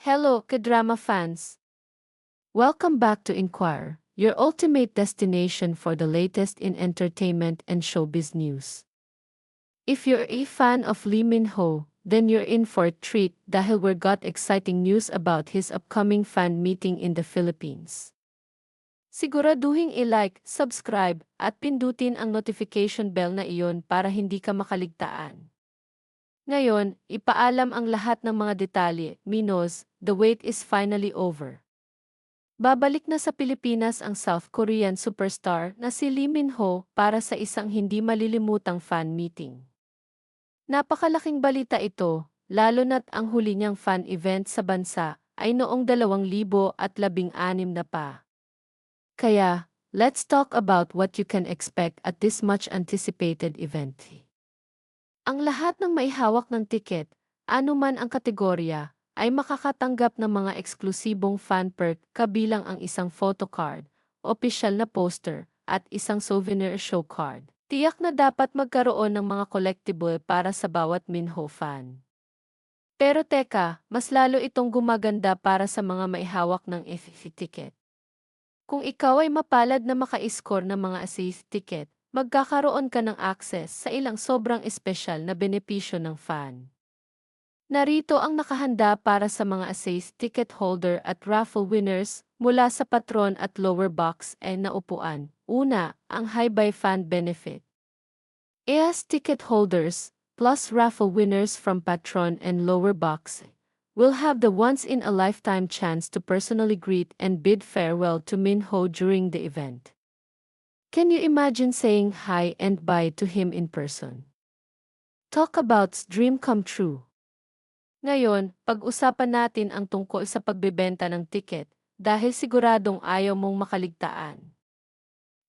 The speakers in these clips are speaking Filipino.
Hello, K-drama fans! Welcome back to Inquire, your ultimate destination for the latest in entertainment and showbiz news. If you're a fan of Lee Min Ho, then you're in for a treat dahil we got exciting news about his upcoming fan meeting in the Philippines. Siguraduhin i-like, subscribe, at pindutin ang notification bell na iyon para hindi ka makaligtaan. Ngayon, ipaalam ang lahat ng mga detalye, Minos, the wait is finally over. Babalik na sa Pilipinas ang South Korean superstar na si Lee Min Ho para sa isang hindi malilimutang fan meeting. Napakalaking balita ito, lalo na't ang huli niyang fan event sa bansa ay noong 2016 na pa. Kaya, let's talk about what you can expect at this much anticipated event. Ang lahat ng may hawak ng tiket, anuman ang kategorya, ay makakatanggap ng mga eksklusibong fan perk kabilang ang isang photocard, opisyal na poster, at isang souvenir show card. Tiyak na dapat magkaroon ng mga collectible para sa bawat Minho fan. Pero teka, mas lalo itong gumaganda para sa mga may hawak ng FF ticket. Kung ikaw ay mapalad na maka-score ng mga assist ticket, magkakaroon ka ng access sa ilang sobrang espesyal na benepisyo ng fan. Narito ang nakahanda para sa mga assist ticket holder at raffle winners mula sa patron at lower box ay naupuan. Una, ang high buy fan benefit. EAS ticket holders, plus raffle winners from patron and lower box will have the once-in-a-lifetime chance to personally greet and bid farewell to Min Ho during the event. Can you imagine saying hi and bye to him in person? Talk about's dream come true. Ngayon, pag-usapan natin ang tungkol sa pagbebenta ng tiket dahil siguradong ayaw mong makaligtaan.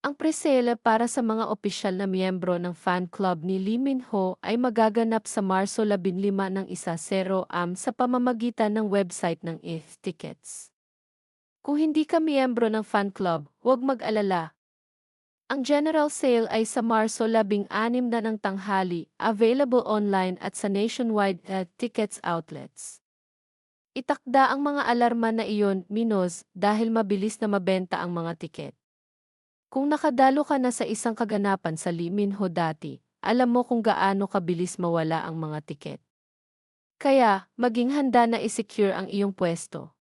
Ang presale para sa mga opisyal na miyembro ng fan club ni Lee Min Ho ay magaganap sa Marso 15 ng isa 0 am sa pamamagitan ng website ng ETH Tickets. Kung hindi ka miyembro ng fan club, huwag mag-alala. Ang general sale ay sa Marso 16 na ng tanghali, available online at sa nationwide uh, tickets outlets. Itakda ang mga alarma na iyon, Minos, dahil mabilis na mabenta ang mga tiket. Kung nakadalo ka na sa isang kaganapan sa Liminho dati, alam mo kung gaano kabilis mawala ang mga tiket. Kaya, maging handa na isecure ang iyong pwesto.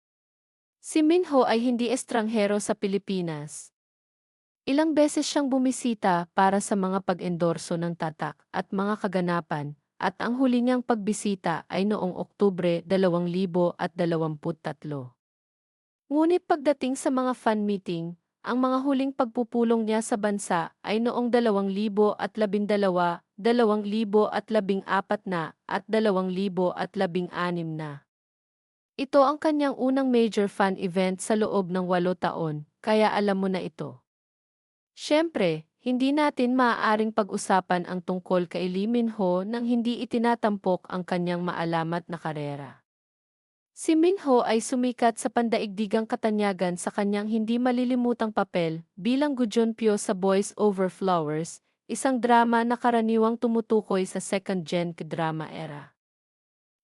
Si Minho ay hindi estranghero sa Pilipinas. Ilang beses siyang bumisita para sa mga pag-endorso ng tatak at mga kaganapan, at ang huli niyang pagbisita ay noong Oktubre 2023. Ngunit pagdating sa mga fan meeting, ang mga huling pagpupulong niya sa bansa ay noong 2012, 2014 na at 2016 na. Ito ang kanyang unang major fan event sa loob ng walo taon, kaya alam mo na ito. Siyempre, hindi natin maaaring pag-usapan ang tungkol kay Lee Min Ho nang hindi itinatampok ang kanyang maalamat na karera. Si Minho ay sumikat sa pandaigdigang katanyagan sa kanyang hindi malilimutang papel bilang Gujunpyo sa Boys Over Flowers, isang drama na karaniwang tumutukoy sa second-gen drama era.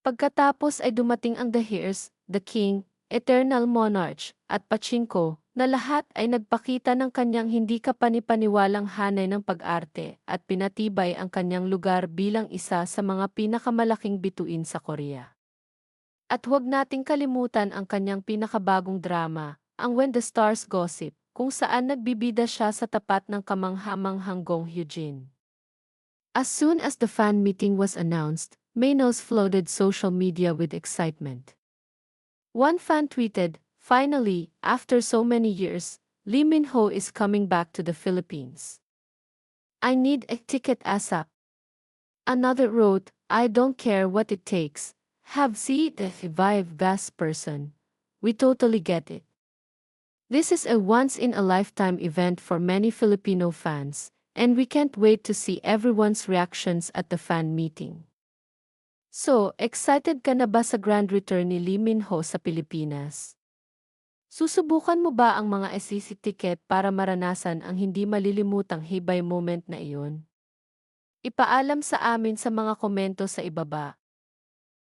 Pagkatapos ay dumating ang The Hears, The King, Eternal Monarch, at Pachinko, na lahat ay nagpakita ng kanyang hindi kapanipaniwalang hanay ng pag-arte at pinatibay ang kanyang lugar bilang isa sa mga pinakamalaking bituin sa Korea. At huwag nating kalimutan ang kanyang pinakabagong drama, ang When the Stars Gossip, kung saan nagbibida siya sa tapat ng kamanghamanghang Gong Hyujin. As soon as the fan meeting was announced, Manos flooded social media with excitement. One fan tweeted, Finally, after so many years, Lee Min Ho is coming back to the Philippines. I need a ticket ASAP. Another wrote, I don't care what it takes, have seen the vibe vast person. We totally get it. This is a once-in-a-lifetime event for many Filipino fans, and we can't wait to see everyone's reactions at the fan meeting. So, excited ka na ba sa grand return ni Lee Min Ho sa Pilipinas? Susubukan mo ba ang mga SCC ticket para maranasan ang hindi malilimutang hibay moment na iyon? Ipaalam sa amin sa mga komento sa ibaba.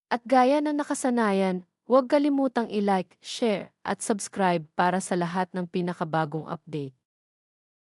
At gaya ng nakasanayan, Huwag kalimutang i-like, share, at subscribe para sa lahat ng pinakabagong update.